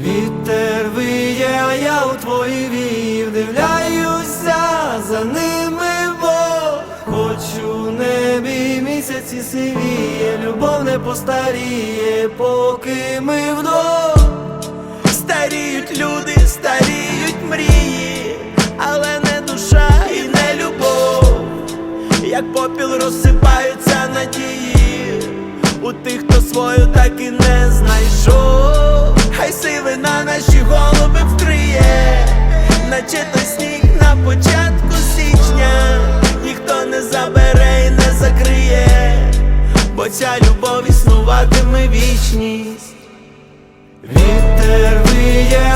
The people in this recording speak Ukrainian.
Вітер виє, я у твої вії вдивляюся за ними, бо хоч у небі місяці сивіє, любов не постаріє, поки ми вдвох Старіють люди, старіють мрії, але не душа і не любов, як попіл розсипаються надії у тих, хто свою так і не знайшов. Хай сивина наші голуби вкриє, наче той сніг на початку січня, ніхто не забере і не закриє, бо ця любов існуватиме вічність. Вітер виє,